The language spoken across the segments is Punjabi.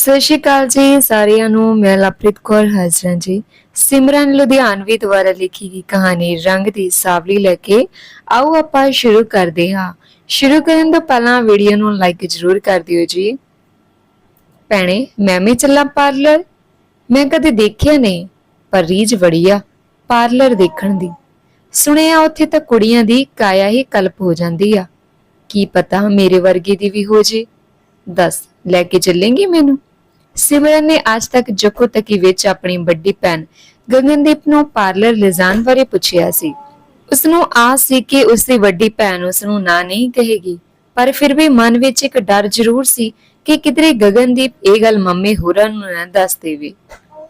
ਸਤਿ ਸ਼੍ਰੀ ਅਕਾਲ ਜੀ, ਸਾਰਿਆਂ ਨੂੰ, ਮੈਂ ਲਵਪ੍ਰੀਤ ਕੌਰ ਹਾਜ਼ਰਾਂ ਜੀ। ਸਿਮਰਨ ਲੁਧਿਆਣਵੀ ਦੁਆਰਾ ਲਿਖੀ ਗਈ ਕਹਾਣੀ ਰੰਗ ਦੀ ਸਾਵਲੀ ਲੈ ਕੇ ਆਓ ਆਪਾਂ ਸ਼ੁਰੂ ਕਰਦੇ ਹਾਂ। ਸ਼ੁਰੂ ਕਰਨ ਤੋਂ ਪਹਿਲਾਂ ਵੀਡੀਓ ਨੂੰ ਲਾਈਕ ਜ਼ਰੂਰ ਕਰ ਦਿਓ ਜੀ। ਭੈਣੇ, ਮੈਂ ਵੀ ਚੱਲਾਂ ਪਾਰਲਰ ਮੈਂ ਕਦੇ ਦੇਖਿਆ ਨਹੀਂ, ਪਰ ਰੀਝ ਵੜੀਆ ਪਾਰਲਰ ਦੇਖਣ ਦੀ। ਸੁਣਿਆ ਉੱਥੇ ਤਾਂ ਕੁੜੀਆਂ ਦੀ ਕਾਇਆ ਹੀ ਕਲਪ ਹੋ ਜਾਂਦੀ ਆ। ਕੀ ਪਤਾ ਮੇਰੇ ਵਰਗੀ ਦੀ ਵੀ ਹੋ ਜੇ। ਦੱਸ, ਲੈ ਕੇ ਚੱਲੇਂਗੀ ਮੈਨੂੰ? ਸਿਮਰਨ ਨੇ ਅੱਜ ਤੱਕ ਜੱਕੋ ਤੱਕੀ ਵਿੱਚ ਆਪਣੀ ਵੱਡੀ ਭੈਣ ਗਗਨਦੀਪ ਨੂੰ ਪਾਰਲਰ ਲਿਜਾਣ ਬਾਰੇ ਪੁੱਛਿਆ ਸੀ। ਉਸ ਨੂੰ ਆਸ ਸੀ ਕਿ ਉਸ ਦੀ ਵੱਡੀ ਭੈਣ ਉਸ ਨੂੰ ਨਾ ਨਹੀਂ ਕਹੇਗੀ, ਪਰ ਫਿਰ ਵੀ ਮਨ ਵਿੱਚ ਇੱਕ ਡਰ ਜ਼ਰੂਰ ਸੀ ਕਿ ਕਿਧਰੇ ਗਗਨਦੀਪ ਇਹ ਗੱਲ ਮੰਮੀ ਹੋਰਾਂ ਨੂੰ ਨਾ ਦੱਸ ਦੇਵੇ।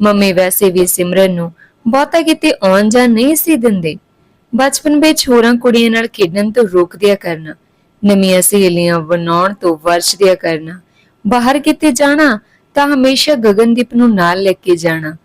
ਮੰਮੀ ਵੈਸੇ ਵੀ ਸਿਮਰਨ ਨੂੰ ਬਹੁਤਾ ਕਿਤੇ ਆਉਣ ਜਾਂ ਨਹੀਂ ਸੀ ਦਿੰਦੇ। ਬਚਪਨ ਵਿੱਚ ਹੋਰਾਂ ਕੁੜੀਆਂ ਨਾਲ ਖੇਡਣ ਤੋਂ ਰੋਕ ਦਿਆ ਕਰਨਾ, ਨਵੀਆਂ ਸਹੇਲੀਆਂ ਬਣਾਉਣ ਤੋਂ ਵਰਜ ਦਿਆ ਕਰਨਾ, ਬਾਹਰ ਕਿਤੇ ਜਾਣਾ ਤਾਂ ਹਮੇਸ਼ਾ ਗਗਨਦੀਪ ਨੂੰ ਨਾਲ ਲੈ ਕੇ ਜਾਣਾ।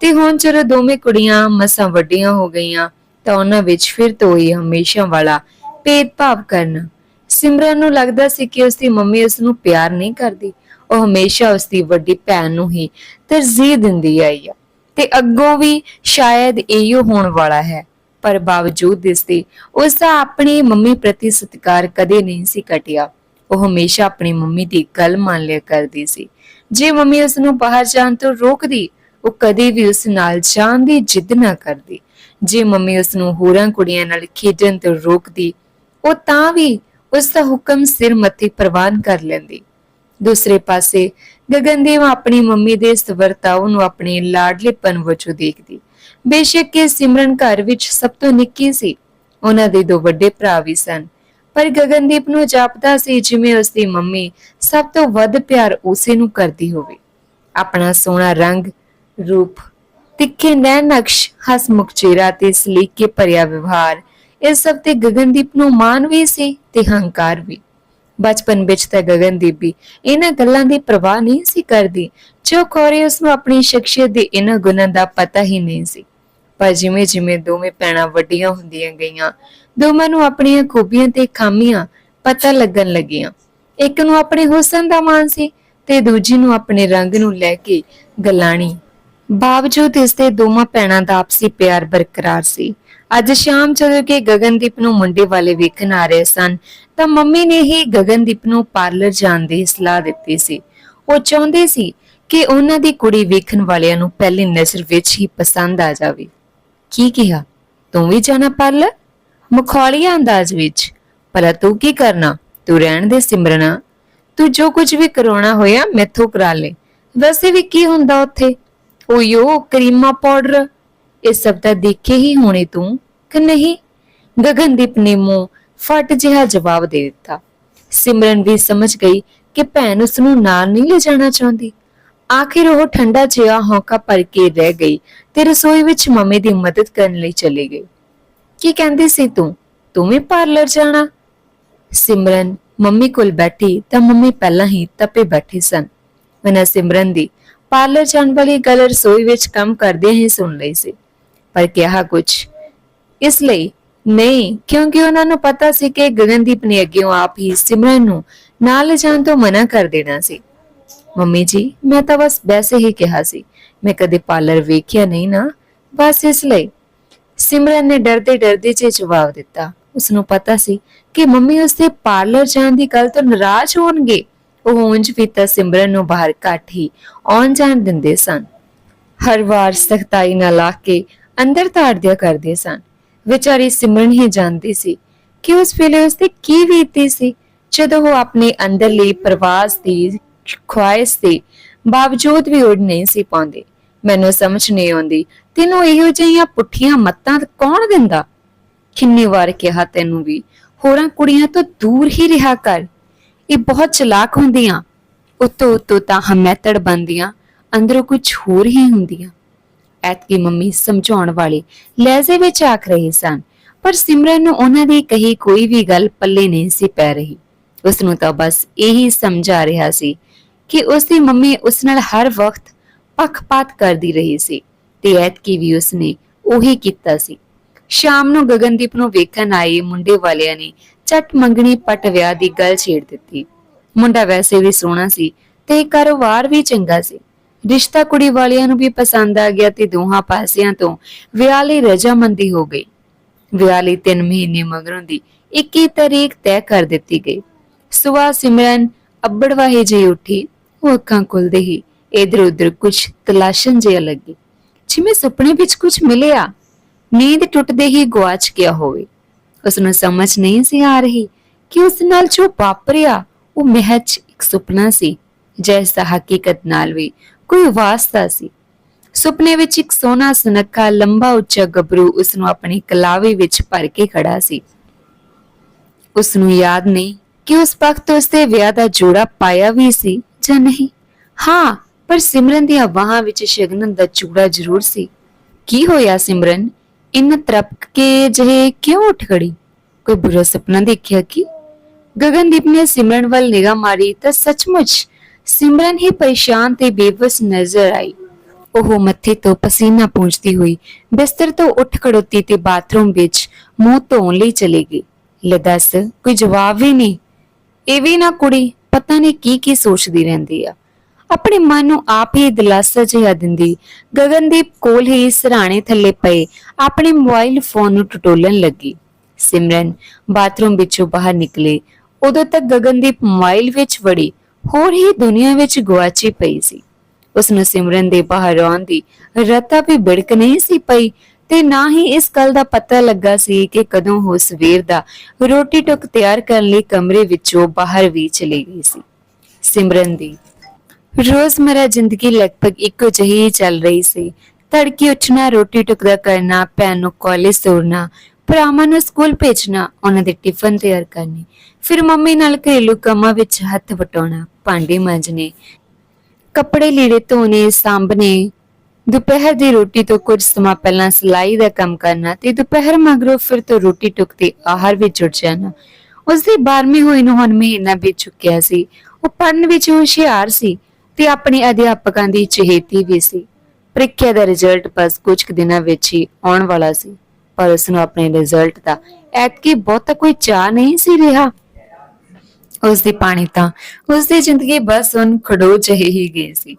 ਤੇ ਹੁਣ ਜਦੋਂ ਦੋਵੇਂ ਕੁੜੀਆਂ ਮਸਾਂ ਵੱਡੀਆਂ ਹੋ ਗਈਆਂ, ਤਾਂ ਉਹਨਾਂ ਵਿੱਚ ਫਿਰ ਤੋਂ ਹੀ ਹਮੇਸ਼ਾ ਵਾਲਾ ਭੇਦਭਾਵ ਕਰਨਾ। ਸਿਮਰਨ ਨੂੰ ਲੱਗਦਾ ਸੀ ਕਿ ਉਸਦੀ ਮੰਮੀ ਉਸ ਨੂੰ ਪਿਆਰ ਨਹੀਂ ਕਰਦੀ। ਉਹ ਹਮੇਸ਼ਾ ਉਸ ਵੱਡੀ ਭੈਣ ਨੂੰ ਹੀ ਤਰਜੀਹ ਦਿੰਦੀ ਆਈ ਆ। ਤੇ ਅੱਗੋਂ ਵੀ ਸ਼ਾਇਦ ਇਹੋ ਹੋਣ ਵਾਲਾ ਹੈ। ਪਰ ਬਾਵਜੂਦ ਇਸ ਦੇ ਉਸ ਦਾ ਆਪਣੀ ਮੰਮੀ ਪ੍ਰਤੀ ਸਤਿਕਾਰ ਕਦੇ ਨਹੀਂ ਸੀ ਘਟਿਆ। ਉਹ ਹਮੇਸ਼ਾ ਆਪਣੀ ਮੰਮੀ ਦੀ ਗੱਲ ਮੰਨ ਲਿਆ ਕਰਦੀ ਸੀ। ਜੇ ਮੰਮੀ ਉਸ ਨੂੰ ਬਾਹਰ ਜਾਣ ਤੋਂ ਰੋਕਦੀ, ਉਹ ਕਦੇ ਵੀ ਉਸ ਨਾਲ ਜਾਣ ਦੀ ਜਿੱਦ ਨਾ ਕਰਦੀ। ਜੇ ਮੰਮੀ ਉਸ ਨੂੰ ਹੋਰਾਂ ਕੁੜੀਆਂ ਨਾਲ ਖੇਡਣ ਤੋਂ ਰੋਕਦੀ, ਉਹ ਤਾਂ ਵੀ ਉਸ ਦਾ ਹੁਕਮ ਸਿਰ ਮੱਥੇ ਪ੍ਰਵਾਨ ਕਰ ਲੈਂਦੀ। ਦੂਸਰੇ ਪਾਸੇ, ਗਗਨਦੇਵ ਆਪਣੀ ਮੰਮੀ ਦੇ ਇਸ ਵਰਤਾਓ ਨੂੰ ਆਪਣੇ ਲਾਡਲੇਪਨ ਵਜੋਂ ਦੇਖਦੀ। ਬੇਸ਼ੱਕ ਕਿ ਸਿਮਰਨ ਘਰ ਵਿੱਚ ਸਭ ਤੋਂ ਨਿੱਕੀ ਸੀ। ਉਹਨਾਂ ਦੇ ਦੋ ਵੱਡੇ ਭਰਾ ਵੀ ਸਨ। ਪਰ ਗਗਨਦੀਪ ਨੂੰ ਜਾਪਦਾ ਸੀ ਜਿਵੇਂ ਉਸ ਦੀ ਮੰਮੀ ਸਭ ਤੋਂ ਵੱਧ ਪਿਆਰ ਉਸੇ ਨੂੰ ਕਰਦੀ ਹੋਵੇ। ਆਪਣਾ ਸੋਹਣਾ ਰੰਗ, ਰੂਪ, ਤਿੱਖੇ ਨੈਣ ਨਕਸ਼, ਹਸਮੁਖ ਚਿਹਰਾ ਤੇ ਸਲੀਕੇ ਭਰਿਆ ਵਿਵਹਾਰ, ਇਹ ਸਭ ਤੇ ਗਗਨਦੀਪ ਨੂੰ ਮਾਣ ਵੀ ਸੀ ਤੇ ਹੰਕਾਰ ਵੀ। ਬਚਪਨ ਵਿੱਚ ਤਾਂ ਗਗਨਦੀਪ ਵੀ ਇਹਨਾਂ ਗੱਲਾਂ ਦੀ ਪਰਵਾਹ ਨਹੀਂ ਸੀ ਕਰਦੀ, ਜੋ ਕੋਰੇ ਉਸ ਨੂੰ ਆਪਣੀ ਸ਼ਖਸੀਅਤ ਦੇ ਇਹਨਾਂ ਗੁਣਾਂ ਦਾ ਪਤਾ ਹੀ ਨਹੀਂ ਸੀ। ਪਰ ਜਿਵੇਂ ਜਿਵੇਂ ਦੋਵੇਂ ਭੈਣਾਂ ਵੱਡੀਆਂ ਹੁੰਦੀਆਂ ਗਈਆਂ, ਦੋਵਾਂ ਨੂੰ ਆਪਣੀਆਂ ਖੂਬੀਆਂ ਤੇ ਖਾਮੀਆਂ ਪਤਾ ਲੱਗਣ ਲੱਗੀਆਂ। ਇੱਕ ਨੂੰ ਆਪਣੇ ਹੁਸਨ ਦਾ ਮਾਣ ਸੀ ਤੇ ਦੂਜੀ ਨੂੰ ਆਪਣੇ ਰੰਗ ਨੂੰ ਲੈ ਕੇ ਗਲਾਣੀ। ਬਾਵਜੂਦ ਇਸ ਦੇ ਦੋਵਾਂ ਭੈਣਾਂ ਦਾ ਆਪਸੀ ਪਿਆਰ ਬਰਕਰਾਰ ਸੀ। ਅੱਜ ਸ਼ਾਮ ਜਦੋਂ ਕਿ ਗਗਨਦੀਪ ਨੂੰ ਮੁੰਡੇ ਵਾਲੇ ਵੇਖਣ ਆ ਰਹੇ ਸਨ, ਤਾਂ ਮੰਮੀ ਨੇ ਹੀ ਗਗਨਦੀਪ ਨੂੰ ਪਾਰਲਰ ਜਾਣ ਦੀ ਸਲਾਹ ਦਿੱਤੀ ਸੀ। ਉਹ ਚਾਹੁੰਦੇ ਸੀ ਕਿ ਉਹਨਾਂ ਦੀ ਕੁੜੀ ਵੇਖਣ ਵਾਲਿਆਂ ਨੂੰ ਪਹਿਲੀ ਨਜ਼ਰ ਵਿੱਚ ਹੀ ਪਸੰਦ ਆ ਜਾਵੇ। ਕੀ ਕਿਹਾ? ਤੂੰ ਵੀ ਜਾਣਾ ਪਾਰਲਰ ਮਖੌਲੀਆ ਅੰਦਾਜ਼ ਵਿੱਚ। ਭਲਾ ਤੂੰ ਕੀ ਕਰਨਾ? ਤੂੰ ਰਹਿਣ ਦੇ ਸਿਮਰਨਾ। ਤੂੰ ਜੋ ਕੁਝ ਵੀ ਕਰਾਉਣਾ ਹੋਇਆ ਮੈਥੋਂ ਕਰਾ ਲੈ। ਵੈਸੇ ਵੀ ਕੀ ਹੁੰਦਾ ਉੱਥੇ? ਓਯੋ ਕਰੀਮਾ ਪਾਊਡਰ। ਇਹ ਸਭ ਤਾਂ ਦੇਖੇ ਹੀ ਹੋਣੇ ਤੂੰ, ਕਿ ਨਹੀਂ? ਗਗਨਦੀਪ ਨੇ ਮੂੰਹ ਫਟ ਜਿਹਾ ਜਵਾਬ ਦੇ ਦਿੱਤਾ। ਸਿਮਰਨ ਵੀ ਸਮਝ ਗਈ ਕਿ ਭੈਣ ਉਸ ਨੂੰ ਨਾਲ ਨਹੀਂ ਲੈ ਜਾਣਾ ਚਾਹੁੰਦੀ। ਆਖਿਰ ਉਹ ਠੰਡਾ ਜਿਹਾ ਹੌਕਾ ਭਰ ਕੇ ਰਹਿ ਗਈ ਤੇ ਰਸੋਈ ਵਿੱਚ ਮੰਮੀ ਦੀ ਮਦਦ ਕਰਨ ਲਈ ਚਲੀ ਗਈ। ਕੀ ਕਹਿੰਦੀ ਸੀ ਤੂੰ? ਤੂੰ ਵੀ ਪਾਰਲਰ ਜਾਣਾ? ਸਿਮਰਨ ਮੰਮੀ ਕੋਲ ਬੈਠੀ ਤਾਂ ਮੰਮੀ ਪਹਿਲਾਂ ਹੀ ਤਪੇ ਬੈਠੀ ਸਨ। ਉਹਨਾਂ ਸਿਮਰਨ ਦੀ ਪਾਰਲਰ ਜਾਣ ਵਾਲੀ ਗੱਲ ਰਸੋਈ ਵਿੱਚ ਕੰਮ ਕਰਦਿਆਂ ਹੀ ਸੁਣ ਲਈ ਸੀ। ਪਰ ਕਿਹਾ ਕੁਝ ਇਸ ਲਈ ਨਹੀਂ, ਕਿਉਂਕਿ ਉਹਨਾਂ ਨੂੰ ਪਤਾ ਸੀ ਕਿ ਗਗਨਦੀਪ ਨੇ ਅੱਗੇ ਆਪ ਹੀ ਸਿਮਰਨ ਨੂੰ ਨਾਲ ਲਿਜਾਣ ਤੋਂ ਮਨਾ ਕਰ ਦੇਣਾ ਸੀ। ਮੰਮੀ ਜੀ, ਮੈਂ ਤਾਂ ਬਸ ਵੈਸੇ ਹੀ ਕਿਹਾ ਸੀ। ਮੈਂ ਕਦੇ ਪਾਰਲਰ ਵੇਖਿਆ ਨਹੀਂ ਨਾ, ਬਸ ਇਸ ਲਈ। ਸਿਮਰਨ ਨੇ ਡਰਦੇ ਡਰਦੇ ਚ ਜਵਾਬ ਦਿੱਤਾ। ਉਸ ਨੂੰ ਪਤਾ ਸੀ ਕਿ ਮੰਮੀ ਉਸਦੇ ਪਾਰਲਰ ਜਾਣ ਦੀ ਗੱਲ ਤੋਂ ਨਾਰਾਜ਼ ਹੋਣਗੇ। ਉਹ ਉਂਝ ਵੀ ਤਾਂ ਸਿਮਰਨ ਨੂੰ ਬਾਹਰ ਘੱਟ ਹੀ ਆਉਣ ਜਾਣ ਦਿੰਦੇ ਸਨ। ਹਰ ਵਾਰ ਸਖਤਾਈ ਨਾਲ ਆ ਕੇ ਅੰਦਰ ਤਾੜ ਦਿਆ ਕਰਦੇ ਸਨ। ਵਿਚਾਰੀ ਸਿਮਰਨ ਹੀ ਜਾਣਦੀ ਸੀ ਕਿ ਉਸ ਵੇਲੇ ਉਸਤੇ ਕੀ ਬੀਤੀ ਸੀ। ਜਦੋਂ ਉਹ ਆਪਣੇ ਅੰਦਰਲੀ ਪ੍ਰਵਾਸ ਦੀ ਖੁਆਇਸ਼ ਦੇ ਬਾਵਜੂਦ ਵੀ ਉੜ ਨਹੀਂ ਸੀ ਪਾਉਂਦੇ। ਮੈਨੂੰ ਸਮਝ ਨਹੀਂ ਆਉਂਦੀ, ਤੈਨੂੰ ਇਹੋ ਜਿਹੀਆਂ ਪੁੱਠੀਆਂ ਮੱਤਾਂ ਕੌਣ ਦਿੰਦਾ? ਕਿੰਨੀ ਵਾਰ ਕਿਹਾ ਤੈਨੂੰ ਵੀ, ਹੋਰਾਂ ਕੁੜੀਆਂ ਤੋਂ ਦੂਰ ਹੀ ਰਿਹਾ ਕਰ। ਇਹ ਬਹੁਤ ਚਲਾਕ ਹੁੰਦੀਆਂ। ਉਤੋਂ ਉਤੋਂ ਤਾਂ ਹਮੈਤੜ ਬੰਦੀਆਂ ਅੰਦਰੋਂ ਕੁਝ ਹੋਰ ਹੀ ਹੁੰਦੀਆਂ। ਐਤਕੀ ਮੰਮੀ ਸਮਝਾਉਣ ਵਾਲੇ ਲਹਿਜ਼ੇ ਵਿੱਚ ਆਖ ਰਹੇ ਸਨ, ਪਰ ਸਿਮਰਨ ਨੂੰ ਉਹਨਾਂ ਦੀ ਕਹੀ ਕੋਈ ਵੀ ਗੱਲ ਪੱਲੇ ਨਹੀਂ ਸੀ ਪੈ ਰਹੀ। ਉਸ ਨੂੰ ਤਾਂ ਬਸ ਇਹੀ ਸਮਝ ਆ ਰਿਹਾ ਸੀ ਕਿ ਉਸ ਦੀ ਮੰਮੀ ਉਸ ਨਾਲ ਹਰ ਵਕਤ ਪੱਖਪਾਤ ਕਰਦੀ ਰਹੀ ਸੀ ਤੇ ਐਤਕੀ ਵੀ ਉਸਨੇ ਉਹੀ ਕੀਤਾ ਸੀ। ਸ਼ਾਮ ਨੂੰ ਗਗਨਦੀਪ ਨੂੰ ਵੇਖਣ ਆਏ ਮੁੰਡੇ ਵਾਲਿਆਂ ਨੇ ਚੱਟ ਮੰਗਣੀ ਪਟ ਵਿਆਹ ਦੀ ਗੱਲ ਛੇੜ ਦਿੱਤੀ। ਮੁੰਡਾ ਵੈਸੇ ਵੀ ਸੋਹਣਾ ਸੀ ਤੇ ਕਾਰੋਬਾਰ ਵੀ ਚੰਗਾ ਸੀ। ਰਿਸ਼ਤਾ ਕੁੜੀ ਵਾਲਿਆਂ ਨੂੰ ਵੀ ਪਸੰਦ ਆ ਗਿਆ ਤੇ ਦੋਹਾਂ ਪਾਸਿਆਂ ਤੋਂ ਵਿਆਹ ਲਈ ਰਜਾਮੰਦੀ ਹੋ ਗਈ। ਵਿਆਹ ਲਈ 3 ਮਹੀਨੇ ਮਗਰੋਂ ਦੀ 21 ਤਾਰੀਖ ਤੈਅ ਕਰ ਦਿੱਤੀ ਗਈ। ਸੁਬਹ ਸਿਮਰਨ ਅੱਬੜ ਵਾਹੇ ਜਿਹੀ ਉੱਠੀ। ਉਹ ਅੱਖਾਂ ਖੁੱਲਦੇ ਹੀ ਇਧਰ ਉਧਰ ਕੁਝ ਤਲਾਸ਼ਣ ਜਿਹਾ ਲੱਗੀ। ਜਿਵੇਂ ਸੁਪਨੇ ਵਿੱਚ ਕੁਝ ਮਿਲਿਆ? ਨੀਂਦ ਟੁੱਟਦੇ ਹੀ ਗਵਾਚ ਗਿਆ ਹੋਵੇ। ਉਸ ਨੂੰ ਸਮਝ ਨਹੀਂ ਸੀ ਆ ਰਹੀ ਕਿ ਉਸ ਨਾਲ ਜੋ ਵਾਪਰਿਆ, ਉਹ ਮਹਿਜ ਇੱਕ ਸੁਪਨਾ ਸੀ। ਜੈਸਾ ਹਕੀਕਤ ਨਾਲ ਵੀ ਕੋਈ ਵਾਸਤਾ ਸੀ। ਸੁਪਨੇ ਵਿੱਚ ਇੱਕ ਸੋਹਣਾ ਸੁਨੱਖਾ, ਲੰਬਾ, ਉੱਚਾ ਗੱਭਰੂ ਉਸ ਨੂੰ ਆਪਣੀ ਕਲਾਵੇ ਵਿੱਚ ਭਰ ਕੇ ਖੜਾ ਸੀ। ਉਸ ਨੂੰ ਯਾਦ ਨਹੀਂ ਕਿ ਉਸ ਵਕਤ ਉਸ ਦੇ ਵਿਆਹ ਦਾ ਜੋੜਾ ਪਾਇਆ ਵੀ ਸੀ। ਜਾਂ ਨਹੀਂ? ਹਾਂ, ਪਰ ਸਿਮਰਨ ਦੀਆਂ ਬਾਹਾਂ ਵਿੱਚ ਸ਼ਗਨਨ ਦਾ ਚੂੜਾ ਜ਼ਰੂਰ ਸੀ। ਕੀ ਹੋਇਆ ਸਿਮਰਨ? ਇਨ ਤਰਪਕ ਕੇ ਜਿਹੇ ਕਿਉਂ ਉੱਠ ਖੜੀ? ਕੋਈ ਬੁਰਾ ਸੁਪਨਾ ਦੇਖਿਆ ਕੀ? ਗਗਨਦੀਪ ਨੇ ਸਿਮਰਨ ਵੱਲ ਨਿਗਾਹ ਮਾਰੀ ਤਾਂ ਸੱਚਮੁੱਚ ਸਿਮਰਨ ਹੀ ਪਰੇਸ਼ਾਨ ਤੇ ਬੇਵਸ ਨਜ਼ਰ ਆਈ। ਉਹ ਮੱਥੇ ਤੋਂ ਪਸੀਨਾ ਪੂੰਝਦੀ ਹੋਈ ਬਿਸਤਰ ਤੋਂ ਉੱਠ ਖੜੋਤੀ ਤੇ ਬਾਥਰੂਮ ਵਿੱਚ ਮੂੰਹ ਧੋਣ ਲਈ ਚਲੀ ਗਈ। ਲੈ ਦੱਸ, ਕੋਈ ਜਵਾਬ ਵੀ ਨਹੀਂ? ਇਹ ਵੀ ਨਾ ਕੁੜੀ ਪਤਾ ਨਹੀਂ ਕੀ ਕੀ ਸੋਚਦੀ ਰਹਿੰਦੀ ਆ। ਆਪਣੇ ਮਨ ਨੂੰ ਆਪ ਹੀ ਦਿਲਾਸਾ ਜਿਹਾ ਦਿੰਦੀ। ਗਗਨਦੀਪ ਕੋਲ ਹੀ ਸਰਾਣੇ ਥੱਲੇ ਪਏ। ਆਪਣੇ ਮੋਬਾਈਲ ਫੋਨ ਨੂੰ ਟਟੋਲਣ ਲੱਗੀ। ਸਿਮਰਨ ਬਾਥਰੂਮ ਵਿੱਚੋਂ ਬਾਹਰ ਨਿਕਲੇ। ਉਦੋਂ ਤੱਕ ਗਗਨਦੀਪ ਮੋਬਾਈਲ ਵਿੱਚ ਵੜੀ। ਹੋਰ ਹੀ ਦੁਨੀਆ ਵਿੱਚ ਗੁਆਚੀ ਪਈ ਸੀ। ਉਸ ਨੂੰ ਸਿਮਰਨ ਦੇ ਬਾਹਰ ਆਉਣ ਦੀ ਰਤਾ ਵੀ ਬਿੜਕ ਨਹੀਂ ਸੀ ਪਈ। ਤੇ ਨਾ ਹੀ ਇਸ ਗੱਲ ਦਾ ਪਤਾ ਲੱਗਾ ਸੀ ਕਿ ਕਦੋਂ ਉਹ ਸਵੇਰ ਦਾ ਰੋਟੀ ਟੁੱਕ ਤਿਆਰ ਕਰਨ ਲਈ ਕਮਰੇ ਵਿੱਚੋਂ ਬਾਹਰ ਵੀ ਚਲੀ ਗਈ ਸੀ। ਸਿਮਰਨ ਦੀ ਰੋਜ਼ਮਰਾ ਜ਼ਿੰਦਗੀ ਲਗਭਗ ਇੱਕੋ ਜਿਹੀ ਚੱਲ ਰਹੀ ਸੀ। ਤੜਕੇ ਉੱਠਣਾ, ਰੋਟੀ ਟੁੱਕ ਦਾ ਕਰਨਾ, ਭੈਣ ਨੂੰ ਕਾਲਜ ਤੋਰਨਾ, ਭਰਾਵਾਂ ਨੂੰ ਸਕੂਲ ਭੇਜਣਾ, ਉਹਨਾਂ ਦੇ ਟਿਫਨ ਤਿਆਰ ਕਰਨੇ, ਫਿਰ ਮੰਮੀ ਨਾਲ ਘਰੇਲੂ ਕੰਮਾਂ ਵਿੱਚ ਹੱਥ ਵਟਾਉਣਾ, ਭਾਂਡੇ ਮਾਂਜਣੇ, ਕੱਪੜੇ ਲੀੜੇ ਧੋਣੇ, ਸਾਂਭਣੇ ਦੁਪਹਿਰ ਦੀ ਰੋਟੀ ਤੋਂ ਕੁਝ ਸਮਾਂ ਪਹਿਲਾਂ ਸਿਲਾਈ ਦਾ ਕੰਮ ਕਰਨਾ ਤੇ ਦੁਪਹਿਰ ਮਗਰੋਂ ਫਿਰ ਤੋਂ ਰੋਟੀ ਟੁੱਕ ਤੇ ਆਹਾਰ ਵਿੱਚ ਜੁੜ ਜਾਣਾ। ਉਸ ਦੀ 12ਵੀਂ ਹੋਈ ਨੂੰ ਹੁਣ ਮਹੀਨਾ ਬੀਤ ਚੁੱਕਿਆ ਸੀ। ਉਹ ਪੜ੍ਹਨ ਵਿੱਚ ਹੁਸ਼ਿਆਰ ਸੀ ਤੇ ਆਪਣੇ ਅਧਿਆਪਕਾਂ ਦੀ ਚਹੇਤੀ ਵੀ ਸੀ। ਪ੍ਰੀਖਿਆ ਦਾ ਰਿਜ਼ਲਟ ਬਸ ਕੁਝ ਕੁ ਦਿਨਾਂ ਵਿੱਚ ਹੀ ਆਉਣ ਵਾਲਾ ਸੀ, ਪਰ ਉਸ ਨੂੰ ਆਪਣੇ ਰਿਜ਼ਲਟ ਦਾ ਐਤਕੀ ਬਹੁਤਾ ਕੋਈ ਚਾਹ ਨਹੀਂ ਸੀ ਰਿਹਾ। ਉਸ ਦੀ ਪਾਣੀ ਤਾਂ ਉਸ ਦੀ ਜ਼ਿੰਦਗੀ ਬਸ ਉਨ ਖੜੋ ਜਿਹੀ ਹੀ ਗਈ ਸੀ।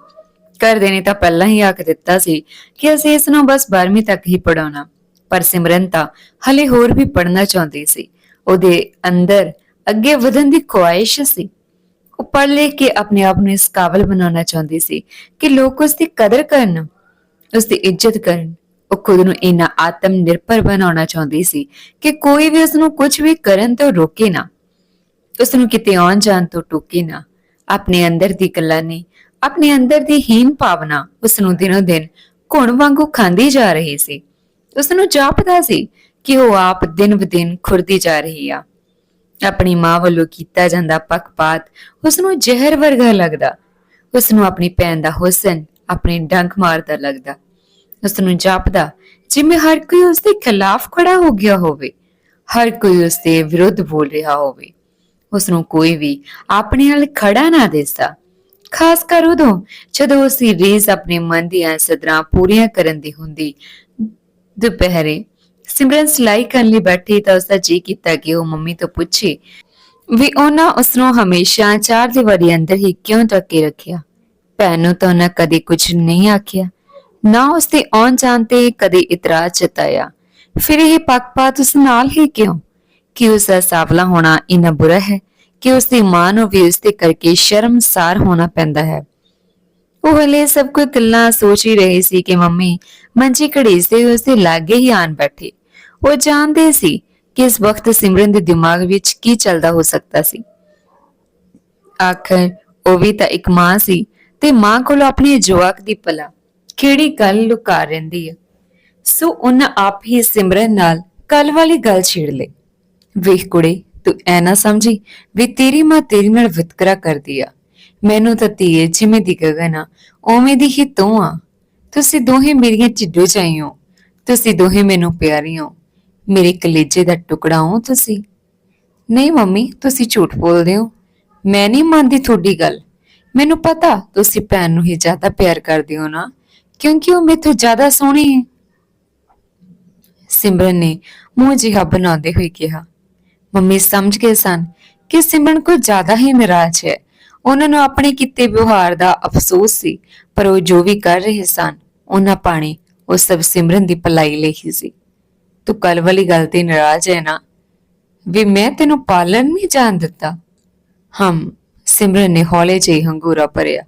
ਘਰਦੇ ਨੇ ਤਾਂ ਪਹਿਲਾਂ ਹੀ ਆਖ ਦਿੱਤਾ ਸੀ ਕਿ ਅਸੀਂ ਇਸ ਨੂੰ ਬਸ 12ਵੀਂ ਤੱਕ ਹੀ ਪੜਾਉਣਾ ਪਰ ਸਿਮਰਨ ਤਾਂ ਹਲੇ ਹੋਰ ਵੀ ਪੜਨਾ ਚਾਹੁੰਦੀ ਸੀ। ਉਹਦੇ ਅੰਦਰ ਅੱਗੇ ਵਧਣ ਦੀ ਖੁਆਇਸ਼ ਸੀ। ਉਹ ਪੜ੍ਹ ਲੈ ਕੇ ਆਪਣੇ ਆਪ ਨੂੰ ਇਸ ਕਾਬਲ ਬਣਾਉਣਾ ਚਾਹੁੰਦੀ ਸੀ ਕਿ ਲੋਕ ਉਸ ਦੀ ਕਦਰ ਕਰਨ, ਉਸ ਦੀ ਇੱਜ਼ਤ ਕਰਨ। ਉਹ ਖੁਦ ਨੂੰ ਇਨਾ ਆਤਮ ਨਿਰਭਰ ਬਣਾਉਣਾ ਚਾਹੁੰਦੀ ਸੀ ਕਿ ਕੋਈ ਵੀ ਉਸ ਨੂੰ ਕੁਝ ਵੀ ਕਰਨ ਤੋਂ ਰੋਕੇ ਨਾ। ਉਸ ਨੂੰ ਕਿਤੇ ਆਉਣ ਜਾਣ ਤੋਂ ਟੋਕੇ ਨਾ। ਆਪਣੇ ਅੰਦਰ ਦੀ ਗੱਲਾਂ ਨੇ ਆਪਣੇ ਅੰਦਰ ਦੀ ਹੀਨ ਭਾਵਨਾ ਉਸ ਨੂੰ ਦਿਨੋ ਦਿਨ ਘੁਣ ਵਾਂਗੂ ਖਾਂਦੀ ਜਾ ਰਹੀ ਸੀ। ਉਸ ਨੂੰ ਜਾਪਦਾ ਸੀ ਕਿ ਉਹ ਆਪ ਦਿਨ ਬਦਿਨ ਖੁਰਦੀ ਜਾ ਰਹੀ ਆ। ਆਪਣੀ ਮਾਂ ਵੱਲੋਂ ਕੀਤਾ ਜਾਂਦਾ ਪੱਖਪਾਤ ਉਸ ਨੂੰ ਜ਼ਹਿਰ ਵਰਗਾ ਲੱਗਦਾ। ਉਸ ਨੂੰ ਆਪਣੀ ਭੈਣ ਦਾ ਹੁਸਨ, ਆਪਣੇ ਡੰਕ ਮਾਰਦਾ ਲੱਗਦਾ। ਉਸ ਨੂੰ ਜਾਪਦਾ, ਜਿਵੇਂ ਹਰ ਕੋਈ ਉਸ ਦੇ ਖਿਲਾਫ ਖੜਾ ਹੋ ਗਿਆ ਹੋਵੇ, ਹਰ ਕੋਈ ਉਸ ਦੇ ਵਿਰੁੱਧ ਬੋਲ ਰਿਹਾ ਹੋਵੇ। ਉਸ ਨੂੰ ਕੋਈ ਵੀ ਆਪਣੇ ਨਾਲ ਖੜਾ ਨਾ ਦਿਸਦਾ। ਖਾਸ ਕਰ ਉਦੋਂ ਜਦੋਂ ਉਸ ਦੀ ਰੀਜ਼ ਆਪਣੇ ਮਨ ਦੀਆਂ ਸਦਰਾਂ ਪੂਰੀਆਂ ਕਰਨ ਦੀ ਹੁੰਦੀ। ਦੁਪਹਿਰੇ ਸਿਮਰਨ ਸਿਲਾਈ ਕਰਨ ਲਈ ਬੈਠੀ ਤਾਂ ਉਸ ਦਾ ਜੀ ਕੀਤਾ ਕਿ ਉਹ ਮੰਮੀ ਤੋਂ ਪੁੱਛੇ ਵੀ ਉਹਨਾਂ ਉਸ ਨੂੰ ਹਮੇਸ਼ਾ ਚਾਰ ਦੀਵਾਰੀ ਅੰਦਰ ਹੀ ਕਿਉਂ ਟੱਕ ਰੱਖਿਆ? ਭੈਣ ਨੂੰ ਤਾਂ ਉਹਨਾਂ ਕਦੇ ਕੁਝ ਨਹੀਂ ਆਖਿਆ, ਨਾ ਉਸ ਦੇ ਆਉਣ ਜਾਣ ਤੇ ਕਦੇ ਇਤਰਾਜ਼ ਜਤਾਇਆ। ਫਿਰ ਇਹ ਪੱਕਪਾਤ ਉਸ ਨਾਲ ਹੀ ਕਿਉਂ? ਕਿ ਉਸ ਦਾ ਸਾਵਲਾ ਹੋਣਾ ਇਨਾ ਬੁਰਾ ਹੈ ਕਿ ਉਸ ਦੀ ਮਾਂ ਨੂੰ ਵੀ ਉਸ ਦੇ ਕਰਕੇ ਸ਼ਰਮਸਾਰ ਹੋਣਾ ਪੈਂਦਾ ਹੈ। ਉਹ ਹਲੇ ਸਭ ਕੁਝ ਗੱਲਾਂ ਸੋਚ ਹੀ ਰਹੀ ਸੀ ਕਿ ਮੰਮੀ ਮੰਜੀ ਘੜੀਸਦੇ ਉਸ ਦੇ ਲਾਗੇ ਹੀ ਆਣ ਬੈਠੇ। ਉਹ ਜਾਣਦੇ ਸੀ ਕਿ ਇਸ ਵਕਤ ਸਿਮਰਨ ਦੇ ਦਿਮਾਗ ਵਿੱਚ ਕੀ ਚੱਲਦਾ ਹੋ ਸਕਦਾ ਸੀ। ਆਖਰ ਉਹ ਵੀ ਤਾਂ ਇੱਕ ਮਾਂ ਸੀ ਤੇ ਮਾਂ ਕੋਲ ਆਪਣੇ ਜਵਾਕ ਦੀ ਪਲਾ ਕਿਹੜੀ ਗੱਲ ਲੁਕਾ ਰਹਿੰਦੀ ਹੈ। ਸੋ ਉਹਨਾਂ ਆਪ ਹੀ ਸਿਮਰਨ ਨਾਲ ਕੱਲ ਵਾਲੀ ਗੱਲ ਛੇੜ ਲਈ। ਵੇਖ ਕੁੜੇ ਤੂੰ ਐ ਨਾ ਸਮਝੀ ਵੀ ਤੇਰੀ ਮਾਂ ਤੇਰੇ ਨਾਲ ਵਿਤਕਰਾ ਕਰਦੀ ਆ। ਮੈਨੂੰ ਤਾਂ ਧੀਏ ਜਿਵੇਂ ਦੀ ਗਗਨ ਆ, ਉਵੇਂ ਦੀ ਹੀ ਤੂੰ ਆ। ਤੁਸੀਂ ਦੋਹੇ ਮੇਰੀਆਂ ਢਿੱਡੋਂ ਚਾਹੀਓ ਤੁਸੀਂ ਦੋਹੇ ਮੈਨੂੰ ਪਿਆਰੀ ਹੋ। ਮੇਰੇ ਕਲੇਜੇ ਦਾ ਟੁਕੜਾ ਹੋ ਤੁਸੀਂ। ਨਹੀਂ ਮੰਮੀ, ਤੁਸੀਂ ਝੂਠ ਬੋਲਦੇ ਹੋ। ਮੈਂ ਨਹੀਂ ਮੰਨਦੀ ਤੁਹਾਡੀ ਗੱਲ। ਮੈਨੂੰ ਪਤਾ ਤੁਸੀਂ ਭੈਣ ਨੂੰ ਹੀ ਜ਼ਿਆਦਾ ਪਿਆਰ ਕਰਦੇ ਹੋ ਨਾ, ਕਿਉਂਕਿ ਉਹ ਮੇਥੋਂ ਜ਼ਿਆਦਾ ਸੋਹਣੀ ਹੈ। ਸਿਮਰਨ ਨੇ ਮੂੰਹ ਜਿਹਾ ਬਣਾਉਂਦੇ ਹੋਏ ਕਿਹਾ ਮੰਮੀ ਸਮਝ ਗਏ ਸਨ ਕਿ ਸਿਮਰਨ ਕੁਝ ਜ਼ਿਆਦਾ ਹੀ ਨਾਰਾਜ਼ ਹੈ। ਉਹਨਾਂ ਨੂੰ ਆਪਣੇ ਕੀਤੇ ਵਿਵਹਾਰ ਦਾ ਅਫਸੋਸ ਸੀ, ਪਰ ਉਹ ਜੋ ਵੀ ਕਰ ਰਹੇ ਸਨ, ਉਹਨਾਂ ਪਾਣੀ ਉਹ ਸਭ ਸਿਮਰਨ ਦੀ ਭਲਾਈ ਲਈ ਹੀ ਸੀ। ਤੂੰ ਕੱਲ ਵਾਲੀ ਗੱਲ ਤੇ ਨਾਰਾਜ਼ ਹੈ ਨਾ? ਵੀ ਮੈਂ ਤੈਨੂੰ ਪਾਲਣ ਨਹੀਂ ਜਾਣ ਦਿੱਤਾ? ਹਮ, ਸਿਮਰਨ ਨੇ ਹੌਲੇ ਜਿਹੀ ਹੰਗੂਰਾ ਭਰਿਆ।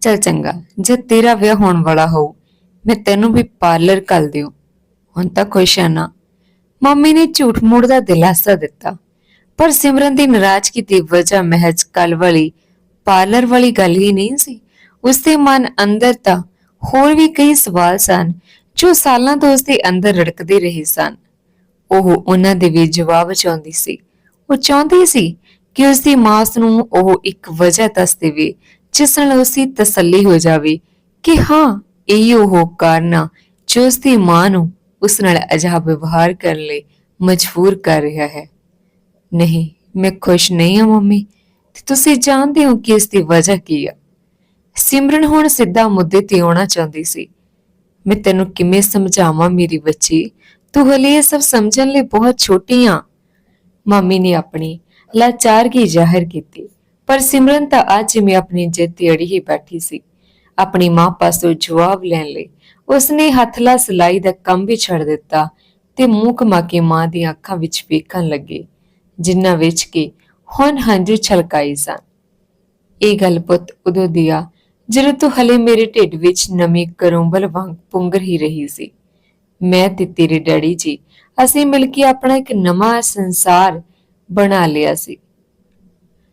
ਚਲ ਚੰਗਾ, ਜੇ ਤੇਰਾ ਵਿਆਹ ਹੋਣ ਵਾਲਾ ਹੋਊ, ਮੈਂ ਤੈਨੂੰ ਵੀ ਪਾਰਲਰ ਕੱਲ ਦਿਓ ਹੁਣ ਤਾਂ ਖੁਸ਼ ਹੈ ਨਾ? ਮੰਮੀ ਨੇ ਝੂਠ ਮੂੜ ਦਾ ਦਿਲਾਸਾ ਦਿੱਤਾ। ਪਰ ਸਿਮਰਨ ਦੀ ਨਾਰਾਜ਼ਗੀ ਦੀ ਵਜ੍ਹਾ ਮਹਿਜ ਕੱਲ ਵਾਲੀ, ਪਾਰਲਰ ਵਾਲੀ ਗੱਲ ਹੀ ਨਹੀਂ ਸੀ। ਉਸਦੇ ਮਨ ਅੰਦਰ ਤਾਂ ਹੋਰ ਵੀ ਕਈ ਸਵਾਲ ਸਨ, ਜੋ ਸਾਲਾਂ ਤੋਂ ਉਸਦੇ ਅੰਦਰ ਰੜਕਦੇ ਰਹੇ ਸਨ। ਉਹ ਉਹਨਾਂ ਦੇ ਵੀ ਜਵਾਬ ਚਾਹੁੰਦੀ ਸੀ। ਉਹ ਚਾਹੁੰਦੀ ਸੀ ਕਿ ਉਸਦੀ ਮਾਂ ਨੂੰ ਉਹ ਇੱਕ ਵਜ੍ਹਾ ਦੱਸ ਦੇਵੇ, ਜਿਸ ਨਾਲ ਉਸਦੀ ਤਸੱਲੀ ਹੋ ਜਾਵੇ ਕਿ ਹਾਂ, ਇਹ ਉਹ ਕਾਰਨ ਆ ਜੋ ਉਸਦੀ ਮਾਂ ਨੂੰ ਉਸ ਨਾਲ ਅਜਿਹਾ ਵਿਵਹਾਰ ਕਰਨ ਲਈ ਮਜਬੂਰ ਕਰ ਰਿਹਾ ਹੈ। ਨਹੀਂ, ਮੈਂ ਖੁਸ਼ ਨਹੀਂ ਹਾਂ, ਮੰਮੀ। ਤੇ ਤੁਸੀਂ ਜਾਣਦੇ ਹੋ ਕਿ ਇਸ ਦੀ ਵਜ੍ਹਾ ਕੀ ਆ? ਸਿਮਰਨ ਹੁਣ ਸਿੱਧਾ ਮੁੱਦੇ ਤੇ ਆਉਣਾ ਚਾਹੁੰਦੀ ਸੀ। ਮੈਂ ਤੈਨੂੰ ਕਿਵੇਂ ਸਮਝਾਵਾਂ ਮੇਰੀ ਬੱਚੀ? ਤੂੰ ਹਲੇ ਇਹ ਸਭ ਸਮਝਣ ਲਈ ਬਹੁਤ ਛੋਟੀ ਆ। ਮੰਮੀ ਨੇ ਆਪਣੀ ਲਾਚਾਰਗੀ ਜ਼ਾਹਿਰ ਕੀਤੀ, ਪਰ ਸਿਮਰਨ ਤਾਂ ਅੱਜ ਮੈਂ ਆਪਣੀ ਜਿੱਦ ਤੇ ਅੜੀ ਹੀ ਬੈਠੀ ਸੀ। ਆਪਣੀ ਮਾਂ ਪਾਸੋਂ ਜਵਾਬ ਲੈਣ ਲਈ ਉਸਨੇ ਹੱਥਲਾ ਸਲਾਈ ਦਾ ਕੰਮ ਵੀ ਛੱਡ ਦਿੱਤਾ ਤੇ ਮੂੰਹ ਕਮਾ ਕੇ ਮਾਂ ਦੀਆਂ ਅੱਖਾਂ ਵਿੱਚ ਵੇਖਣ ਲੱਗੇ ਜਿਨ੍ਹਾਂ ਵਿੱਚ ਕਿ ਹੁਣ ਹੰਝੂ ਛਲਕਾਈ ਸਨ। ਇਹ ਗੱਲ ਪੁੱਤ ਉਦੋਂ ਦੀ ਜਦੋਂ ਤੂੰ ਹਲੇ ਮੇਰੇ ਢਿੱਡ ਵਿੱਚ ਨਵੀਂ ਕਰੂੰਬਲ ਵਾਂਗ ਪੁੰਗਰ ਹੀ ਰਹੀ ਸੀ। ਮੈਂ ਤੇ ਤੇਰੇ ਡੈਡੀ ਜੀ, ਅਸੀਂ ਮਿਲ ਕੇ ਆਪਣਾ ਇੱਕ ਨਵਾਂ ਸੰਸਾਰ ਬਣਾ ਲਿਆ ਸੀ।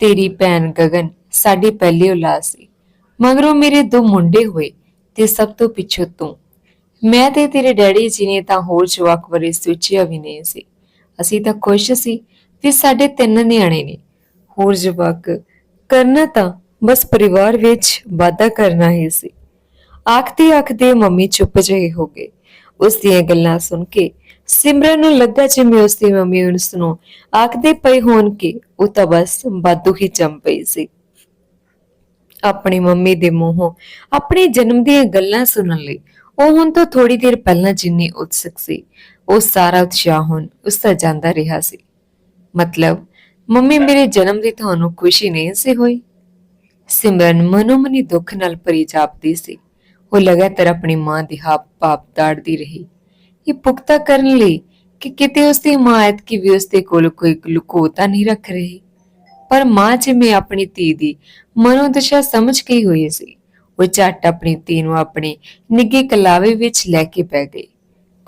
ਤੇਰੀ ਭੈਣ ਗਗਨ ਸਾਡੀ ਪਹਿਲੀ ਔਲਾਦ ਸੀ, ਮਗਰੋਂ ਮੇਰੇ ਦੋ ਮੁੰਡੇ ਹੋਏ ਤੇ ਸਭ ਤੋਂ ਪਿੱਛੋਂ ਤੂੰ। ਮੈਂ ਤੇ ਤੇਰੇ ਡੈਡੀ ਜੀ ਨੇ ਤਾਂ ਹੋਰ ਜਵਾਕ ਬਾਰੇ ਸੋਚਿਆ ਵੀ ਨਹੀਂ ਸੀ। ਅਸੀਂ ਤਾਂ ਖੁਸ਼ ਸੀ ਕਿ ਸਾਡੇ ਤਿੰਨ ਨਿਆਣੇ ਨੇ। ਹੋਰ ਜਵਾਕ, ਕਰਨਾ ਤਾਂ ਬਸ ਪਰਿਵਾਰ ਵਿੱਚ ਵਾਧਾ ਕਰਨਾ ਹੀ ਸੀ। ਆਖਦੇ ਆਖਦੇ ਮੰਮੀ ਚੁੱਪ ਜਿਹੇ ਹੋ ਗਏ। ਉਸ ਦੀਆਂ ਗੱਲਾਂ ਸੁਣ ਕੇ ਸਿਮਰਨ ਨੂੰ ਲੱਗਾ ਜਿਵੇਂ ਉਸ ਦੀ ਮੰਮੀ ਉਸ ਨੂੰ ਆਖਦੇ ਪਏ ਹੋਣ ਕਿ ਉਹ ਤਾਂ ਬਸ ਬਾਦੂ ਹੀ ਚੰਮ ਪਈ ਸੀ। ਆਪਣੀ ਮੰਮੀ ਦੇ ਮੂੰਹੋਂ ਆਪਣੇ ਜਨਮ ਦੀਆਂ ਗੱਲਾਂ ਸੁਣਨ ਲਈ ਉਹ ਹੁਣ ਤੋਂ ਥੋੜੀ ਦੇਰ ਪਹਿਲਾਂ ਜਿੰਨੀ ਉਤਸੁਕ ਸੀ ਉਹ ਸਾਰਾ ਉਤਸ਼ਾਹ ਹੁਣ ਉਸ ਦਾ ਜਾਂਦਾ ਰਿਹਾ ਸੀ। ਮਤਲਬ ਮੰਮੀ ਮੇਰੇ ਜਨਮ ਦੀ ਤੁਹਾਨੂੰ ਖੁਸ਼ੀ ਨਹੀਂ ਸੀ ਹੋਈ। ਸਿਮਰਨ ਮਨੋਮਨੀ ਦੁੱਖ ਨਾਲ ਭਰੀ ਜਾਪਦੀ ਸੀ। ਉਹ ਲਗਾਤਾਰ ਆਪਣੀ ਮਾਂ ਦੀ ਹਾਪ ਪਾਪ ਤਾੜਦੀ ਰਹੀ। ਇਹ ਪੁਖਤਾ ਕਰਨ ਲਈ ਕਿ ਕਿਤੇ ਉਸ ਦੀ ਮਾਂ ਐਤਕੀ ਵੀ ਉਸ ਦੇ ਕੋਲ ਕੋਈ ਲੁਕੋਤਾ ਨਹੀਂ ਰੱਖ ਰਹੀ। ਪਰ ਮਾਂ ਜਿਵੇਂ ਆਪਣੀ ਧੀ ਦੀ ਮਨੋਦਸ਼ਾ ਸਮਝ ਗਈ ਹੋਈ ਸੀ। ਉਹ ਝੱਟ ਆਪਣੀ ਧੀ ਨੂੰ ਆਪਣੇ ਨਿੱਗੇ ਕਲਾਵੇ ਵਿੱਚ ਲੈ ਕੇ ਪੈ ਗਈ।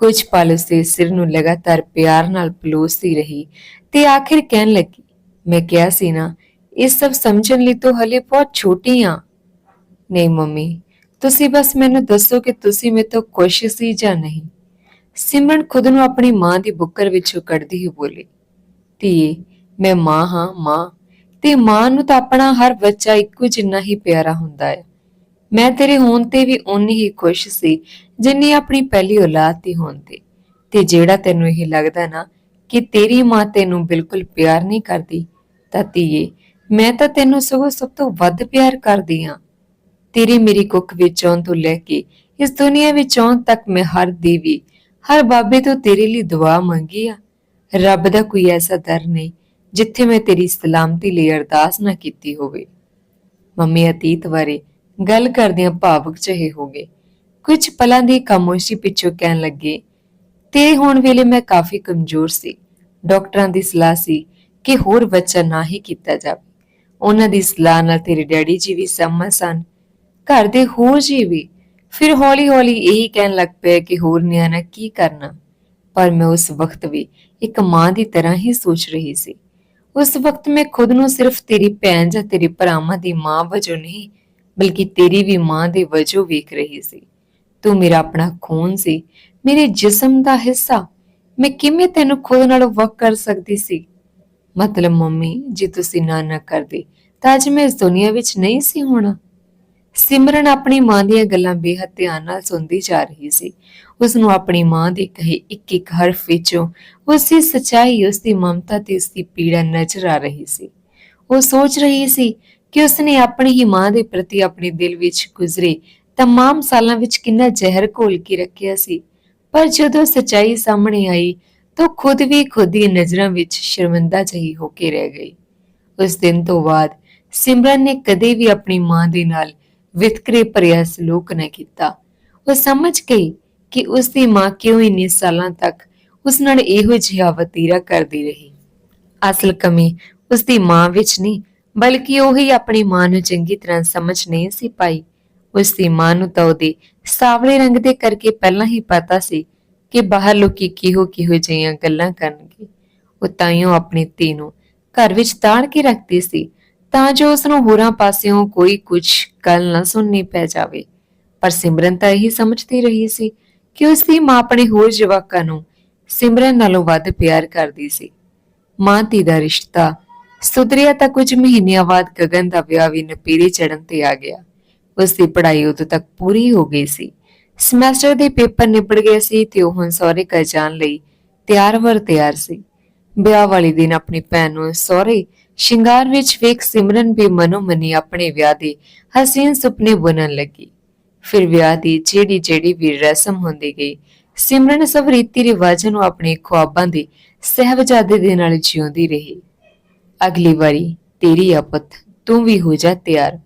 ਕੁਝ ਪਲ ਉਸਦੇ ਸਿਰ ਨੂੰ ਲਗਾਤਾਰ ਪਿਆਰ ਨਾਲ ਪਲੋਸਦੀ ਰਹੀ ਤੇ ਆਖਿਰ ਕਹਿਣ ਲੱਗੀ, ਮੈਂ ਕਿਹਾ ਸੀ ਨਾ, ਇਹ ਸਭ ਸਮਝਣ ਲਈ ਤੂੰ ਹਲੇ ਬਹੁਤ ਛੋਟੀ ਆ। ਨਹੀਂ ਮੰਮੀ, ਤੁਸੀਂ ਬਸ ਮੈਨੂੰ ਦੱਸੋ ਕਿ ਤੁਸੀਂ ਮੇਰੇ ਤੋਂ ਖੁਸ਼ ਸੀ ਜਾਂ ਨਹੀਂ? ਸਿਮਰਨ ਖੁਦ ਨੂੰ ਆਪਣੀ ਮਾਂ ਦੀ ਬੁੱਕਰ ਵਿੱਚੋਂ ਕੱਢਦੀ ਹੀ ਬੋਲੀ ਧੀਏ ਮੈਂ ਮਾਂ ਹਾਂ, ਮਾਂ। ਤੇ ਮਾਂ ਨੂੰ ਤਾਂ ਆਪਣਾ ਹਰ ਬੱਚਾ ਇੱਕੋ ਜਿੰਨਾ ਹੀ ਪਿਆਰਾ ਹੁੰਦਾ ਹੈ। ਮੈਂ ਤੇਰੇ ਹੋਣ ਤੇ ਵੀ ਓਨੀ ਹੀ ਖੁਸ਼ ਸੀ, ਜਿੰਨੀ ਆਪਣੀ ਪਹਿਲੀ ਔਲਾਦ ਦੀ ਹੋਣ ਤੇ। ਤੇ ਜਿਹੜਾ ਤੈਨੂੰ ਇਹ ਲੱਗਦਾ ਨਾ ਕਿ ਤੇਰੀ ਮਾਂ ਤੈਨੂੰ ਬਿਲਕੁਲ ਪਿਆਰ ਨਹੀਂ ਕਰਦੀ, ਤਾਂ ਧੀਏ, ਮੈਂ ਤਾਂ ਤੈਨੂੰ ਸਗੋਂ ਸਭ ਤੋਂ ਵੱਧ ਪਿਆਰ ਕਰਦੀ ਆ ਤੇਰੀ ਮੇਰੀ ਕੁੱਖ ਵਿੱਚੋਂ ਤੋਂ ਲੈ ਕੇ ਇਸ ਦੁਨੀਆ ਆਉਣ ਤੱਕ ਮੈਂ ਹਰ ਦੇਵੀ ਹਰ ਬਾਬੇ ਤੋਂ ਤੇਰੇ ਲਈ ਦੁਆ ਮੰਗੀ ਆ। ਰੱਬ ਦਾ ਕੋਈ ਐਸਾ ਦਰ ਨਹੀਂ ਜਿੱਥੇ ਮੈਂ ਤੇਰੀ ਸਲਾਮਤੀ ਲਈ ਅਰਦਾਸ ਨਾ ਕੀਤੀ ਹੋਵੇ। ਮੰਮੀ ਅਤੀਤ ਬਾਰੇ ਗੱਲ ਕਰਦਿਆਂ ਭਾਵਕ ਜਿਹੇ ਹੋ ਗਏ। ਕੁਝ ਪਲਾਂ ਦੀ ਖਾਮੋਸ਼ੀ ਪਿੱਛੋਂ ਕਹਿਣ ਲੱਗੇ, ਤੇ ਹੁਣ ਵੇਲੇ ਮੈਂ ਕਾਫੀ ਕਮਜ਼ੋਰ ਸੀ। ਡਾਕਟਰਾਂ ਦੀ ਸਲਾਹ ਸੀ ਕਿ ਹੋਰ ਬੱਚਾ ਨਾ ਹੀ ਕੀਤਾ ਜਾਵੇ। ਉਹਨਾਂ ਦੀ ਸਲਾਹ ਨਾਲ ਤੇਰੇ ਡੈਡੀ ਜੀ ਵੀ ਸਹਿਮਤ ਸਨ। ਘਰ ਦੇ ਹੋਰ ਜੀ ਵੀ। ਫਿਰ ਹੌਲੀ-ਹੌਲੀ ਇਹੀ ਕਹਿਣ ਲੱਗ ਪਏ ਕਿ ਹੋਰ ਨਿਆਣਾ ਕੀ ਕਰਨਾ। ਪਰ ਮੈਂ ਉਸ ਵਕਤ ਵੀ ਇੱਕ ਮਾਂ ਦੀ ਤਰ੍ਹਾਂ ਹੀ ਸੋਚ ਰਹੀ ਸੀ। ਉਸ ਵਕਤ ਮੈਂ ਖੁਦ ਨੂੰ ਸਿਰਫ ਤੇਰੀ ਭੈਣ ਜਾਂ ਤੇਰੇ ਭਰਾਵਾਂ ਦੀ ਮਾਂ ਵਜੋਂ ਨਹੀਂ ਬਲਕਿ ਤੇਰੀ ਵੀ ਮਾਂ ਦੇ ਵਜੋਂ ਵੇਖ ਰਹੀ ਸੀ। ਤੂੰ ਮੇਰਾ ਆਪਣਾ ਖੂਨ ਸੀ, ਮੇਰੇ ਜਿਸਮ ਦਾ ਹਿੱਸਾ। ਮੈਂ ਕਿਵੇਂ ਤੈਨੂੰ ਖੁਦ ਨਾਲੋਂ ਵੱਖ ਕਰ ਸਕਦੀ ਸੀ? ਮਤਲਬ ਮੰਮੀ, ਜੇ ਤੁਸੀਂ ਨਾ ਨਾ ਕਰਦੇ, ਤਾਂ ਅੱਜ ਮੈਂ ਇਸ ਦੁਨੀਆ ਵਿੱਚ ਨਹੀਂ ਸੀ ਹੋਣਾ। ਸਿਮਰਨ ਆਪਣੀ ਮਾਂ ਦੀਆਂ ਗੱਲਾਂ ਬੇਹੱਦ ਧਿਆਨ ਨਾਲ ਸੁਣਦੀ ਜਾ ਰਹੀ ਸੀ। ਉਸ ਨੂੰ ਆਪਣੀ ਮਾਂ ਦੇ ਕਹੇ ਇੱਕ ਇੱਕ ਹਰਫ ਵਿੱਚੋਂ ਉਸ ਦੀ ਸਚਾਈ ਉਸ ਦੀ ਮਮਤਾ ਤੇ ਉਸ ਦੀ ਪੀੜਾ ਨਜ਼ਰ ਆ ਰਹੀ ਸੀ। ਉਹ ਸੋਚ ਰਹੀ ਸੀ ਕਿ ਉਸਨੇ ਆਪਣੀ ਹੀ ਮਾਂ ਦੇ ਪ੍ਰਤੀ ਆਪਣੇ ਦਿਲ ਵਿੱਚ ਗੁਜ਼ਰੇ तमाम ਸਾਲਾਂ ਵਿੱਚ ਕਿੰਨਾ ਜ਼ਹਿਰ ਘੋਲ ਕੇ ਰੱਖਿਆ ਸੀ ਪਰ ਜਦੋਂ ਸਚਾਈ ਸਾਹਮਣੇ ਆਈ ਤਾਂ ਖੁਦ ਵੀ ਖੁਦ ਦੀ ਨਜ਼ਰਾਂ ਵਿੱਚ ਸ਼ਰਮਿੰਦਾ ਜਿਹੀ ਹੋ ਕੇ ਰਹਿ ਗਈ ਉਸ ਦਿਨ ਤੋਂ ਬਾਅਦ ਸਿਮਰਨ ਨੇ ਕਦੇ ਵੀ ਆਪਣੀ ਮਾਂ ਦੇ ਨਾਲ ਵਿਤਕਰੇ ਭਰਿਆ ਸਲੂਕ ਨਾ ਕੀਤਾ ਉਹ ਸਮਝ ਗਈ ਕਿ ਉਸ ਦੀ ਮਾਂ ਕਿਉਂ ਇੰਨੇ ਸਾਲਾਂ ਤੱਕ ਉਸ ਨਾਲ ਇਹੋ ਜਿਹਾ ਵਤੀਰਾ ਕਰਦੀ ਰਹੀ ਅਸਲ ਕਮੀ ਉਸ ਦੀ ਮਾਂ ਵਿੱਚ ਨਹੀਂ ਬਲਕਿ ਉਹੀ ਆਪਣੀ ਮਾਂ ਨੂੰ ਚੰਗੀ ਤਰ੍ਹਾਂ ਸਮਝ ਨਹੀਂ ਸੀ ਪਾਈ। ਉਸ ਦੀ ਮਾਂ ਨੂੰ ਤਾਂ ਉਹਦੇ ਸਾਵਲੇ ਰੰਗ ਦੇ ਕਰਕੇ ਪਹਿਲਾਂ ਹੀ ਪਤਾ ਸੀ ਕਿ ਬਾਹਰ ਲੋਕੀ ਕਿਹੋ ਕਿਹੋ ਜਿਹੀਆਂ ਗੱਲਾਂ ਕਰਨਗੇ। ਉਹ ਤਾਈਓ ਆਪਣੀ ਧੀ ਨੂੰ ਘਰ ਵਿੱਚ ਤਾੜ ਕੇ ਰੱਖਦੀ ਸੀ ਤਾਂ ਜੋ ਉਸ ਨੂੰ ਹੋਰਾਂ ਪਾਸਿਓਂ ਕੋਈ ਕੁਝ ਗੱਲ ਨਾ ਸੁਣਨੀ ਪੈ ਜਾਵੇ। ਪਰ ਸਿਮਰਨ ਤਾਂ ਇਹੀ ਸਮਝਦੀ ਰਹੀ ਸੀ ਕਿ ਉਸ ਦੀ ਮਾਂ ਆਪਣੇ ਹੋਰ ਜਵਾਕਾਂ ਨੂੰ ਸਿਮਰਨ ਨਾਲੋਂ ਵੱਧ ਪਿਆਰ ਕਰਦੀ ਸੀ। ਮਾਂ ਧੀ ਦਾ ਰਿਸ਼ਤਾ ਸੁਧਰਿਆ ਤਾਂ ਕੁਝ ਮਹੀਨਿਆਂ ਬਾਅਦ ਗਗਨ ਦਾ ਵਿਆਹ ਵੀ ਨਪੀਰੇ ਚੜਨ ਤੇ ਆ ਗਿਆ। ਉਸ ਦੀ ਪੜ੍ਹਾਈ ਉਦੋਂ ਤੱਕ ਪੂਰੀ ਹੋ ਗਈ ਸੀ। ਸਮੈਸਟਰ ਦੇ ਪੇਪਰ ਨਿਬੜ ਗਏ ਸੀ ਤੇ ਉਹ ਹੁਣ ਸਹੁਰੇ ਘਰ ਜਾਣ ਲਈ ਤਿਆਰ ਵਰ ਤਿਆਰ ਸੀ। ਵਿਆਹ ਵਾਲੇ ਦਿਨ ਆਪਣੀ ਭੈਣ ਨੂੰ ਸਹੁਰੇ ਸ਼ਿੰਗਾਰ ਵਿੱਚ ਵੇਖ ਸਿਮਰਨ ਵੀ ਮਨੋਮਨੀ ਆਪਣੇ ਵਿਆਹ ਦੇ ਹਸੀਨ ਸੁਪਨੇ ਬੁਣਨ ਲੱਗੀ। ਫਿਰ ਵਿਆਹ ਦੀ ਜਿਹੜੀ ਜਿਹੜੀ ਵੀ ਰਸਮ ਹੁੰਦੀ ਗਈ, ਸਿਮਰਨ ਸਭ ਰੀਤੀ ਰਿਵਾਜਾਂ ਨੂੰ ਆਪਣੇ ਖੁਆਬਾਂ ਦੇ ਸਹਿਬਜ਼ਾਦੇ ਦੇ ਨਾਲ ਜਿਉਂਦੀ ਰਹੀ। ਅਗਲੀ ਵਾਰੀ ਤੇਰੀ ਆ ਤੂੰ ਵੀ ਹੋ ਜਾ ਤਿਆਰ।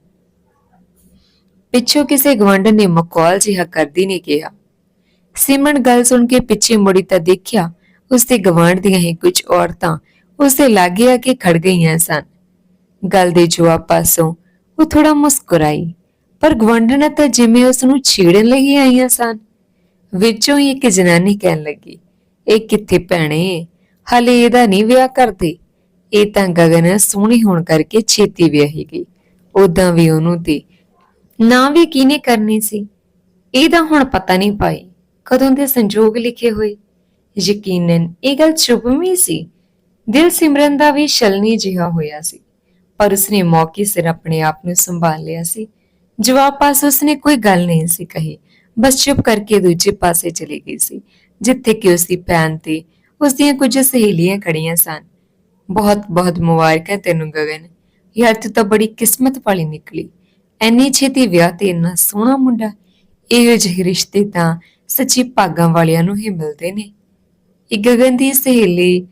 ਪਿੱਛੋਂ ਕਿਸੇ ਗਵੰਡਨ ਨੇ ਮਕੌਲ ਜਿਹਾ ਕਰਦੀ ਨੇ ਕਿਹਾ। ਸਿਮਰਨ ਗੱਲ ਸੁਣ ਕੇ ਪਿੱਛੇ ਮੁੜੀ ਤਾਂ ਦੇਖਿਆ ਉਸਦੇ ਗਵਾਂਢ ਦੀਆਂ ਹੀ ਕੁਝ ਔਰਤਾਂ ਉਸਦੇ ਲਾਗੇ ਆ ਕੇ ਖੜ ਗਈਆਂ ਸਨ। ਗੱਲ ਦੇ ਜਵਾਬ ਪਾਸੋਂ ਉਹ ਥੋੜਾ ਮੁਸਕਰਾਈ, ਪਰ ਗਵੰਡਣਾ ਤਾਂ ਜਿਵੇਂ ਉਸ ਨੂੰ ਛੇੜਨ ਲਈ ਆਈਆਂ ਸਨ। ਵਿੱਚੋਂ ਹੀ ਇੱਕ ਜਨਾਨੀ ਕਹਿਣ ਲੱਗੀ, ਇਹ ਕਿੱਥੇ ਭੈਣੇ? ਹਲੇ ਇਹਦਾ ਨਹੀਂ ਵਿਆਹ ਕਰਦੇ? ਇਹ ਤਾਂ ਗਗਨ ਸੋਹਣੀ ਹੋਣ ਕਰਕੇ ਛੇਤੀ ਵਿਆਹੀ ਗਈ। ਉਦਾਂ ਵੀ ਉਹਨੂੰ ਤੇ ਨਾ ਵੀ ਕਿਹਨੇ ਕਰਨੀ ਸੀ? ਇਹਦਾ ਹੁਣ ਪਤਾ ਨਹੀਂ ਪਾਈ ਕਦੋਂ ਦੇ ਸੰਜੋਗ ਲਿਖੇ ਹੋਏ। ਯਕੀਨਨ ਇਹ ਗੱਲ ਚੁਭਵੀਂ ਸੀ। ਦਿਲ ਸਿਮਰਨ ਦਾ ਵੀ ਛਲਨੀ ਜਿਹਾ ਹੋਇਆ ਸੀ। ਪਰ ਉਸਨੇ ਮੌਕੇ ਸਿਰ ਆਪਣੇ ਆਪ ਨੂੰ ਸੰਭਾਲ ਲਿਆ ਸੀ। ਜਵਾਬ ਪਾਸ ਉਸਨੇ ਕੋਈ ਗੱਲ ਨਹੀਂ ਸੀ ਕਹੀ। ਬਸ ਚੁੱਪ ਕਰਕੇ ਦੂਜੇ ਪਾਸੇ ਚਲੀ ਗਈ ਸੀ, ਜਿੱਥੇ ਕਿ ਉਸਦੀ ਭੈਣ ਤੇ ਉਸਦੀਆਂ ਕੁਝ ਸਹੇਲੀਆਂ ਖੜੀਆਂ ਸਨ। ਬਹੁਤ ਬਹੁਤ ਮੁਬਾਰਕ ਹੈ ਤੈਨੂੰ ਗਗਨ। ਯਾਰ ਤੂੰ ਤਾਂ ਬੜੀ ਕਿਸਮਤ ਵਾਲੀ ਨਿਕਲੀ। ਐਨੀ ਛੇਤੀ ਵਿਆਹ ਤੇ ਇੰਨਾ ਸੋਹਣਾ ਮੁੰਡਾ, ਇਹੋ ਜਿਹੇ ਰਿਸ਼ਤੇ ਤਾਂ ਸੱਚੀ ਭਾਗਾਂ ਵਾਲਿਆਂ ਨੂੰ ਹੀ ਮਿਲਦੇ ਨੇ। ਇਹ ਗਗਨ ਦੀ ਸਹੇਲੀ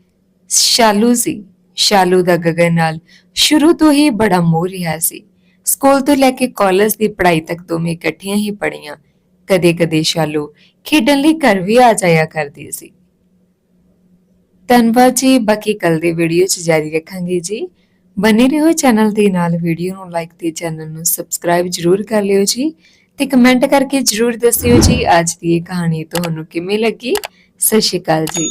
ਸ਼ਾਲੂ ਸੀ। ਸ਼ਾਲੂ ਦਾ ਗਗਨ ਨਾਲ ਸ਼ੁਰੂ ਤੋਂ ਹੀ ਬੜਾ ਮੋਹ ਰਿਹਾ ਸੀ। ਸਕੂਲ ਤੋਂ ਲੈ ਕੇ ਕਾਲਜ ਦੀ ਪੜ੍ਹਾਈ ਤੱਕ ਦੋਵੇਂ ਇਕੱਠੀਆਂ ਹੀ ਪੜ੍ਹੀਆਂ। ਕਦੇ-ਕਦੇ ਸ਼ਾਲੂ ਖੇਡਣ ਲਈ ਘਰ ਵੀ ਆ ਜਾਇਆ ਕਰਦੀ ਸੀ। ਧੰਨਵਾਦ ਜੀ। ਬਾਕੀ ਕੱਲ ਦੇ ਵੀਡੀਓ 'ਚ ਜਾਰੀ ਰੱਖਾਂਗੇ ਜੀ। ਬਨੇ ਰਹੋ ਚੈਨਲ ਦੇ ਨਾਲ। ਵੀਡੀਓ ਨੂੰ ਲਾਈਕ ਤੇ ਚੈਨਲ ਨੂੰ ਸਬਸਕ੍ਰਾਈਬ ਜਰੂਰ ਕਰ ਲਿਓ ਜੀ। ਤੇ ਕਮੈਂਟ ਕਰਕੇ ਜਰੂਰ ਦੱਸਿਓ ਜੀ, ਅੱਜ ਦੀ ਇਹ ਕਹਾਣੀ ਤੁਹਾਨੂੰ ਕਿਵੇਂ ਲੱਗੀ। ਸਤਿ ਸ਼੍ਰੀ ਅਕਾਲ ਜੀ।